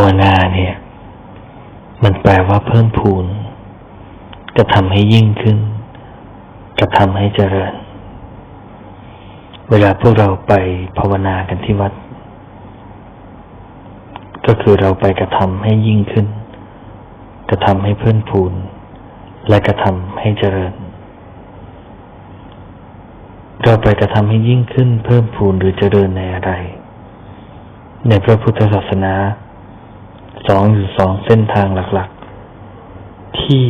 าวนาเนี่ย มันแปลว่าเพิ่มพูนกระทำให้ยิ่งขึ้นกระทำให้เจริญ เวลาพวกเราไปภาวนากันที่วัด ก็คือเราไปกระทำให้ยิ่งขึ้น กระทำให้เพิ่มพูน และกระทำให้เจริญ เราไปกระทำให้ยิ่งขึ้นเพิ่มพูนหรือเจริญในอะไร ในพระพุทธศาสนา สองอยู่สองเส้นทางหลักๆ ที่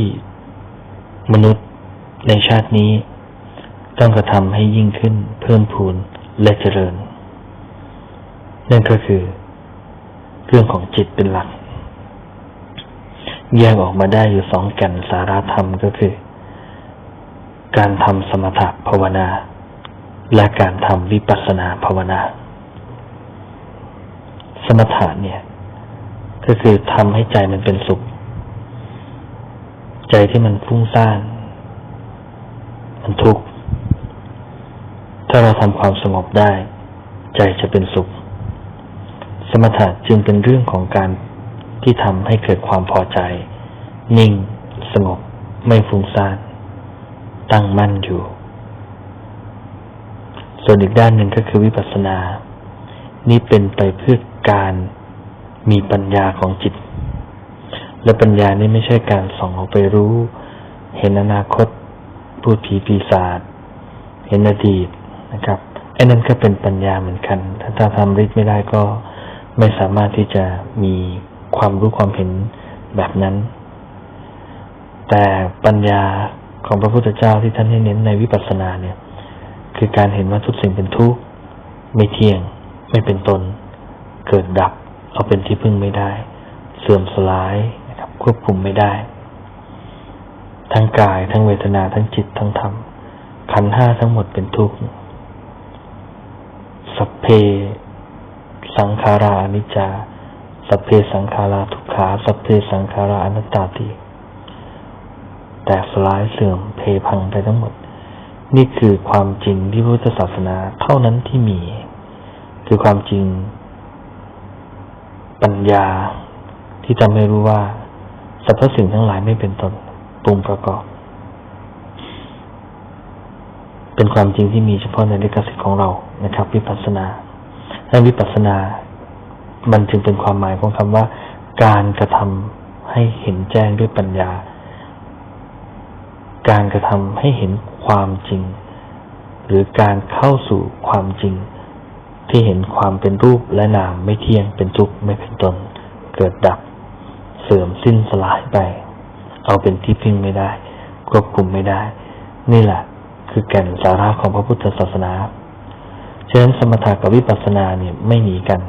มนุษย์ในชาตินี้ ต้องกระทำให้ยิ่งขึ้นเพิ่มพูนและเจริญ นั่นก็คือ เรื่องของจิตเป็นหลัก แยกออกมาได้อยู่สองแก่นสาระธรรมก็คือ การทำสมถะภาวนา และการทำวิปัสสนาภาวนา สมถะเนี่ย ก็คือทำให้ใจมันเป็นสุข ใจที่มันฟุ้งซ่านมันทุกข์ถ้าเราทำความสงบได้ ใจจะเป็นสุข สมถะจึงเป็นเรื่องของการที่ทำให้เกิดความพอใจ นิ่ง สงบ ไม่ฟุ้งซ่าน ตั้งมั่นอยู่ ส่วนอีกด้านหนึ่งก็คือวิปัสสนา นี่เป็นไปเพื่อการ มีปัญญาของจิต และปัญญานี่ไม่ใช่การส่องออกไปรู้ เห็นอนาคต พูดผีปีศาจเห็นอดีตนะครับไอ้นั่นก็เป็นปัญญาเหมือนกันถ้าถ้าทำฤทธิ์ไม่ได้ก็ไม่สามารถที่จะมีความรู้ความเห็นแบบนั้น แต่ปัญญาของพระพุทธเจ้าที่ท่านให้เน้นในวิปัสสนาเนี่ย คือการเห็นว่าทุกสิ่งเป็นทุกข์ไม่เที่ยง ไม่เป็นตน เกิดดับ เอาเป็นที่พึ่งไม่ได้ เสื่อมสลายนะครับ ควบคุมไม่ได้ ทั้งกายทั้งเวทนาทั้งจิตทั้งธรรมขันห้าทั้งหมดเป็นทุกข์สัพเพ สังขาราอนิจจา สัพเพสังขาราทุกขา สัพเพสังขาราอนัตตาติแตกสลายเสื่อมเพพังไปทั้งหมด นี่คือความจริงที่พุทธศาสนาเท่านั้นที่มี คือความจริง ปัญญาที่ทำให้รู้ว่าสรรพสิ่งทั้งหลายไม่เป็นตนปรุงประกอบ เป็นความจริงที่มีเฉพาะในลิขสิทธิ์ของเรานะครับ วิปัสสนาและวิปัสสนา มันจึงเป็นความหมายของคำว่า การกระทำให้เห็นแจ้งด้วยปัญญา การกระทำให้เห็นความจริง หรือการเข้าสู่ความจริง ที่เห็นความเป็นรูปและนามไม่เที่ยงเป็นทุกข์ไม่เป็นตน เกิดดับ เสื่อมสิ้นสลายไป เอาเป็นที่พึ่งไม่ได้ ควบคุมไม่ได้ นี่แหละ คือแก่นสาระของพระพุทธศาสนาฉะนั้นสมถะกับวิปัสสนาเนี่ยไม่หนีกัน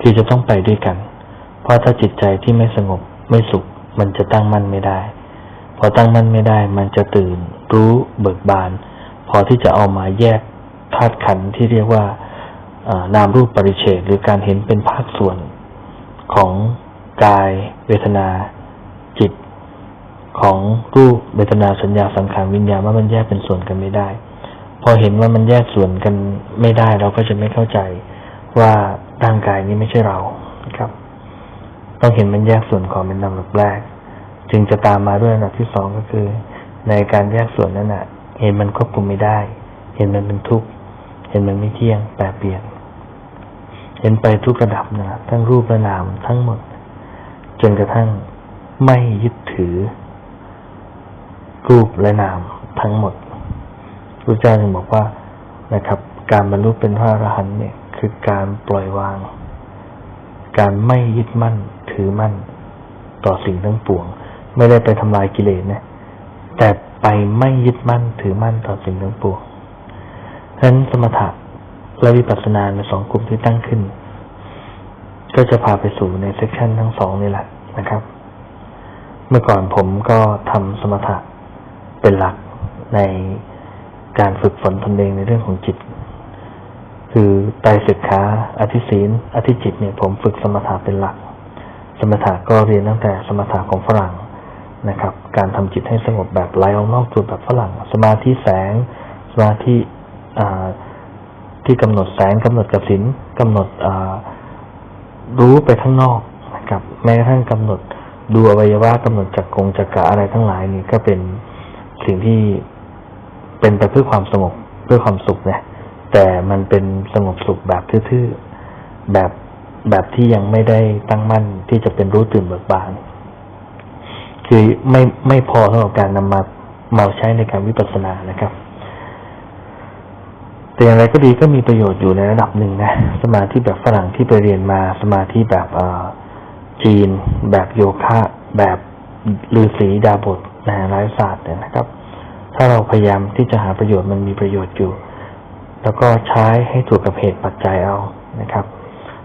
คือจะต้องไปด้วยกัน เพราะถ้าจิตใจที่ไม่สงบไม่สุข มันจะตั้งมั่นไม่ได้ พอตั้งมั่นไม่ได้ มันจะตื่น รู้เบิกบาน พอที่จะเอามาแยกธาตุขันธ์ที่เรียกว่า นามรูปปริเฉดหรือการเห็นเป็นภาคส่วนของกาย เวทนา จิต ของรูปเวทนาสัญญาสังขารวิญญาณว่ามันแยกเป็นส่วนกันไม่ได้ พอเห็นว่ามันแยกส่วนกันไม่ได้เราก็จะไม่เข้าใจว่าร่างกายนี้ไม่ใช่เราครับ ต้องเห็นมันแยกส่วนของเป็นลำดับแรก จึงจะตามมาด้วยอันดับที่สองก็คือ ในการแยกส่วนนั้นนะเห็นมันควบคุมไม่ได้ เห็นมันเป็นทุกข์ เห็นมันไม่เที่ยงแปรเปลี่ยน เห็นไปทุกระดับนะทั้งรูปและนามทั้งหมด จนกระทั่งไม่ยึดถือ รูปและนามทั้งหมดพระเจ้าจึงบอกว่านะครับ การบรรลุเป็นพระอรหันต์เนี่ยคือการปล่อยวาง การไม่ยึดมั่นถือมั่น ต่อสิ่งทั้งปวง ไม่ได้ไปทำลายกิเลสนะแต่ไปไม่ยึดมั่นถือมั่นต่อสิ่งทั้งปวงฉะนั้นสมถะ และวิปัสสนาในสองกลุ่มที่ตั้งขึ้น ก็จะพาไปสู่ในเซกชันทั้งสองนี่แหละนะครับ เมื่อก่อนผมก็ทำสมถะเป็นหลักในการฝึกฝนตนเองในเรื่องของจิต คือไตรสิกขาอธิศีลอธิจิตเนี่ยผมฝึกสมถะเป็นหลัก สมถะก็เรียนตั้งแต่สมถะของฝรั่งนะครับ การทำจิตให้สงบแบบไหลออกนอกตัวแบบฝรั่ง สมาธิแสง สมาธิ ที่กำหนดแสงกำหนดกับสินกำหนดรู้ไปข้างนอกนะครับแม้กระทั่งกำหนดดูอวัยวะกำหนดจักรกงจักระอะไรทั้งหลายนี่ก็เป็นสิ่งที่เป็นไปเพื่อความสงบเพื่อความสุขนะแต่มันเป็นสงบสุขแบบทื่อๆแบบแบบที่ยังไม่ได้ตั้งมั่นที่จะเป็นรู้ตื่นเบิกบานคือไม่ไม่พอสำหรับการนำมามาใช้ในการวิปัสสนานะครับ แต่อย่างไรก็ดีก็มีประโยชน์อยู่ในระดับหนึ่งนะ สมาธิแบบฝรั่งที่ไปเรียนมา สมาธิแบบจีน แบบโยคะแบบฤาษีดาบทนะไร้ศาสตร์เนี่ยนะครับ ถ้าเราพยายามที่จะหาประโยชน์มันมีประโยชน์อยู่ แล้วก็ใช้ให้ถูกกับเหตุปัจจัยเอานะครับ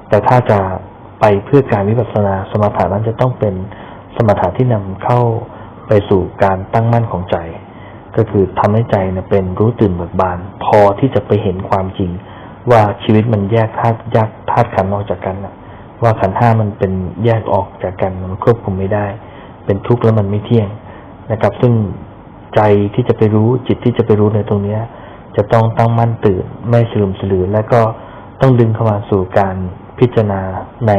แต่ถ้าจะไปเพื่อการวิปัสสนาสมถะนั้นจะต้องเป็นสมถะที่นำเข้าไปสู่การตั้งมั่นของใจ ก็คือทำให้ใจเนี่ยเป็นรู้ตื่นเบิกบาน พอที่จะไปเห็นความจริง ว่าชีวิตมันแยกธาตุแยกธาตุขันธ์ออกจากกันนะว่าขันธ์ห้ามันเป็นแยกออกจากกันมันควบคุมไม่ได้ เป็นทุกข์แล้วมันไม่เที่ยงนะครับ ซึ่งใจที่จะไปรู้จิตที่จะไปรู้ในตรงเนี้ย จะต้องตั้งมั่นตื่น ไม่สลืมสลือ และก็ต้องดึงเข้ามาสู่การพิจารณาใน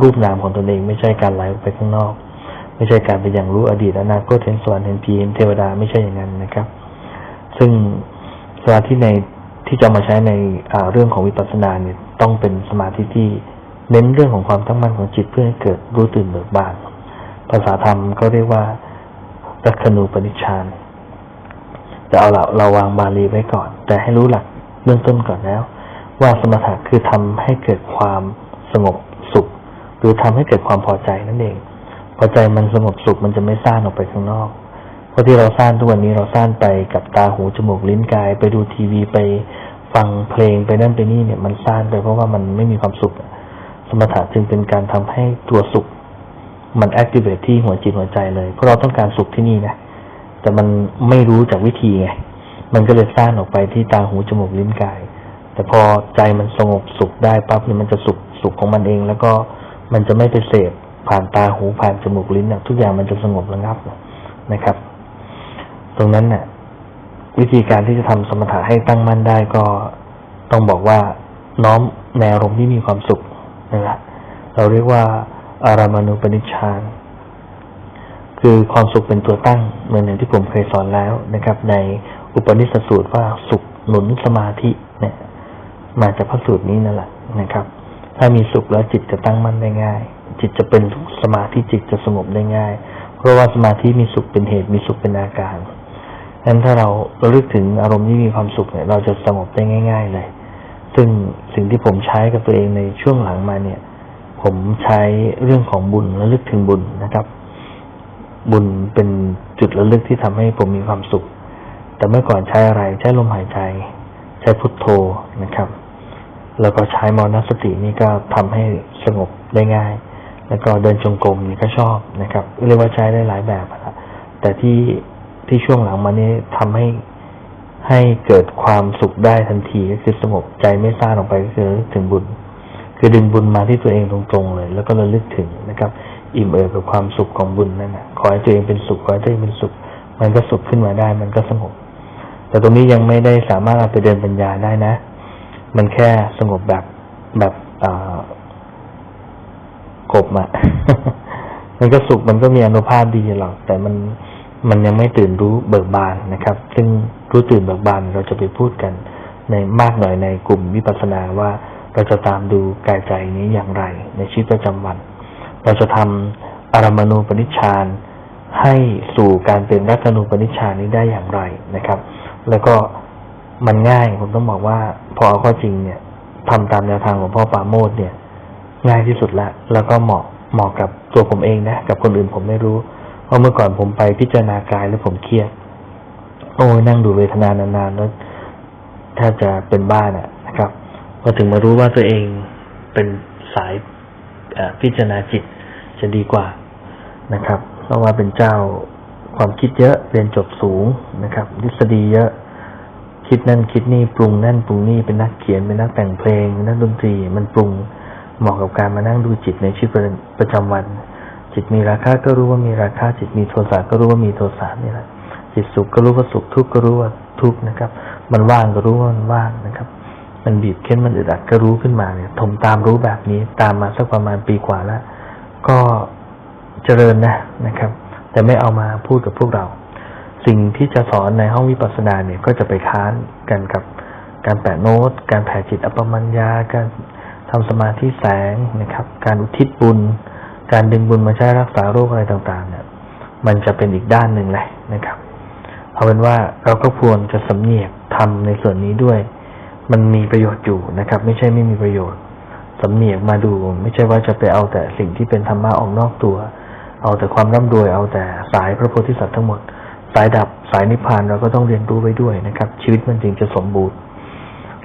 รูปนามของตนเอง ไม่ใช่การไหลออกไปข้างนอก ไม่ใช่การไปอย่างรู้อดีตอนาคตเห็นสวรรค์เห็นผีเห็นเทวดาไม่ใช่อย่างนั้นนะครับ ซึ่งสมาธิในที่จะมาใช้ในเรื่องของวิปัสสนาเนี่ยต้องเป็นสมาธิที่เน้นเรื่องของความตั้งมั่นของจิตเพื่อให้เกิดรู้ตื่นเบิกบานภาษาธรรมก็เรียกว่ารัคนูปนิชฌานจะเอาเราเราวางบาลีไว้ก่อน แต่ให้รู้หลักเบื้องต้นก่อนแล้ว ว่าสมถะคือทำให้เกิดความสงบสุข หรือทำให้เกิดความพอใจนั่นเอง พอใจมันสงบสุขมันจะไม่ซ่านออกไปข้างนอก เพราะที่เราซ่านทุกวันนี้เราซ่านไปกับตาหูจมูกลิ้นกาย ไปดูทีวีไปฟังเพลงไปนั่นไปนี่เนี่ยมันซ่านไปเพราะว่ามันไม่มีความสุข สมถะจึงเป็นการทำให้ตัวสุข มันแอคทีเวทที่หัวจิตหัวใจเลย เพราะเราต้องการสุขที่นี่นะแต่มันไม่รู้จากวิธีไงมันก็เลยสร้างออกไปที่ตาหูจมูกลิ้นกาย แต่พอใจมันสงบสุขได้ปั๊บเนี่ยมันจะสุขสุขของมันเอง แล้วก็มันจะไม่ไปเสพ ผ่านตาหูผ่านจมูกลิ้นนะทุกอย่างมันจะสงบระงับนะครับ ตรงนั้นน่ะ วิธีการที่จะทำสมถะให้ตั้งมั่นได้ก็ต้องบอกว่าน้อมแนวอารมที่มีความสุขนะครับเราเรียกว่าอารามานุปนิชฌานคือความสุขเป็นตัวตั้งเหมือนอย่างที่ผมเคยสอนแล้วนะครับ ในอุปนิสสสูตรว่าสุขหนุนสมาธิเนี่ย มาจากพระสูตรนี้นั่นแหละนะครับ ถ้ามีสุขแล้วจิตจะตั้งมั่นได้ง่าย จิตจะเป็นสมาธิจิตจะสงบได้ง่าย เพราะว่าสมาธิมีสุขเป็นเหตุมีสุขเป็นอาการนั้นถ้าเราระลึกถึงอารมณ์ที่มีความสุขเนี่ย เราจะสงบได้ง่าย ๆ เลย ซึ่งสิ่งที่ผมใช้กับตัวเองในช่วงหลังมาเนี่ย ผมใช้เรื่องของบุญระลึกถึงบุญนะครับ บุญเป็นจุดระลึกที่ทำให้ผมมีความสุข แต่เมื่อก่อนใช้อะไรใช้ลมหายใจ ใช้พุทโธนะครับ แล้วก็ใช้มรณสตินี่ก็ทำให้สงบได้ง่าย แล้วก็เดินจงกรมนี่ก็ชอบนะครับ เรียกว่าใช้ได้หลายแบบนะแต่ที่ที่ช่วงหลังมานี้ทำให้ให้เกิดความสุขได้ทันทีก็คือสงบใจไม่ซ่านออกไปก็คือลึกถึงบุญ คือดึงบุญมาที่ตัวเองตรงๆเลย แล้วก็ระลึกถึงนะครับ อิ่มเอิบกับความสุขของบุญนั่นนะขอให้ตัวเองเป็นสุขขอให้ตัวเองเป็นสุข มันก็สุขขึ้นมาได้ มันก็สงบ แต่ตรงนี้ยังไม่ได้สามารถเอาไปเดินปัญญาได้นะ มันแค่สงบแบบแบบอ่า กบอะมันก็สุขมันก็มีอนุภาพดีหรอก แต่มันมันยังไม่ตื่นรู้เบิกบานนะครับ ซึ่งรู้ตื่นเบิกบานเราจะไปพูดกันในมากหน่อยในกลุ่มวิปัสสนาว่าเราจะตามดูกายใจนี้อย่างไร ในชีวิตประจำวัน เราจะทำอารมณูปนิชฌานให้สู่การเป็นรัตนูปนิชฌานนี้ได้อย่างไรนะครับ แล้วก็มันง่ายผมต้องบอกว่าพอเอาข้อจริงเนี่ยทำตามแนวทางของพ่อปาโมดเนี่ย ง่ายที่สุดละ แล้วก็เหมาะเหมาะกับตัวผมเองนะ กับคนอื่นผมไม่รู้ เพราะเมื่อก่อนผมไปพิจารณากายแล้วผมเครียด โอ้ยนั่งดูเวทนานานๆแล้วแทบจะเป็นบ้านะนะครับ พอถึงมารู้ว่าตัวเองเป็นสายพิจารณาจิตจะดีกว่านะครับ เพราะว่าเป็นเจ้าความคิดเยอะเรียนจบสูงนะครับทฤษฎีเยอะคิดนั่นคิดนี่ปรุงนั่นปรุงนี่เป็นนักเขียนเป็นนักแต่งเพลงเป็นนักดนตรีมันปรุง เหมาะกับการมานั่งดูจิตในชีวิตประประจำวัน จิตมีราคะก็รู้ว่ามีราคะจิตมีโทสะก็รู้ว่ามีโทสะนี่แหละจิตสุขก็รู้ว่าสุขทุกข์ก็รู้ว่าทุกข์นะครับ มันว่างก็รู้ว่ามันว่างนะครับ มันบีบเค้นมันอึดอัดก็รู้ขึ้นมาเนี่ยผมตามรู้แบบนี้ตามมาสักประมาณปีกว่าแล้ว ก็เจริญนะนะครับ แต่ไม่เอามาพูดกับพวกเรา สิ่งที่จะสอนในห้องวิปัสสนาเนี่ยก็จะไปค้านกันกับการแปะโน้ต การแผ่จิตอัปปมัญญาการ ทำสมาธิแสงนะครับ การอุทิศบุญ การดึงบุญมาใช้รักษาโรคอะไรต่างๆ เนี่ย มันจะเป็นอีกด้านหนึ่งเลยนะครับ เอาเป็นว่าเราก็ควรจะสำเนียกทำในส่วนนี้ด้วย มันมีประโยชน์อยู่นะครับ ไม่ใช่ไม่มีประโยชน์สำเนียกมาดู ไม่ใช่ว่าจะไปเอาแต่สิ่งที่เป็นธรรมะออกนอกตัว เอาแต่ความร่ำรวย เอาแต่สายพระโพธิสัตว์ทั้งหมด สายดับสายนิพพานเราก็ต้องเรียนรู้ไว้ด้วยนะครับ ชีวิตมันจึงจะสมบูรณ์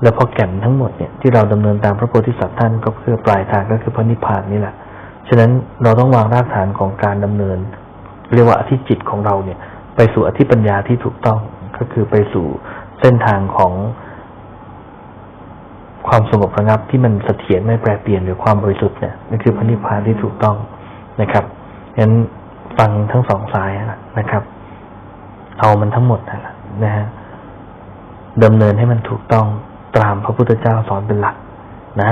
แล้วพอแก่นทั้งหมดเนี่ยที่เราดำเนินตามพระโพธิสัตว์ท่านก็เพื่อปลายทางก็คือพระนิพพานนี่แหละ ฉะนั้นเราต้องวางรากฐานของการดำเนิน เรียกว่าอธิจิตของเราเนี่ย ไปสู่อธิปัญญาที่ถูกต้องก็คือไปสู่เส้นทางของความสงบระงับที่มันเสถียรไม่แปรเปลี่ยนหรือความบริสุทธิ์เนี่ยนั่นคือพระนิพพานที่ถูกต้องนะครับงั้นฟังทั้งสองสายนะครับ เอามันทั้งหมดนะนะฮะดำเนินให้มันถูกต้อง ตามพระพุทธเจ้าสอนเป็นหลักนะ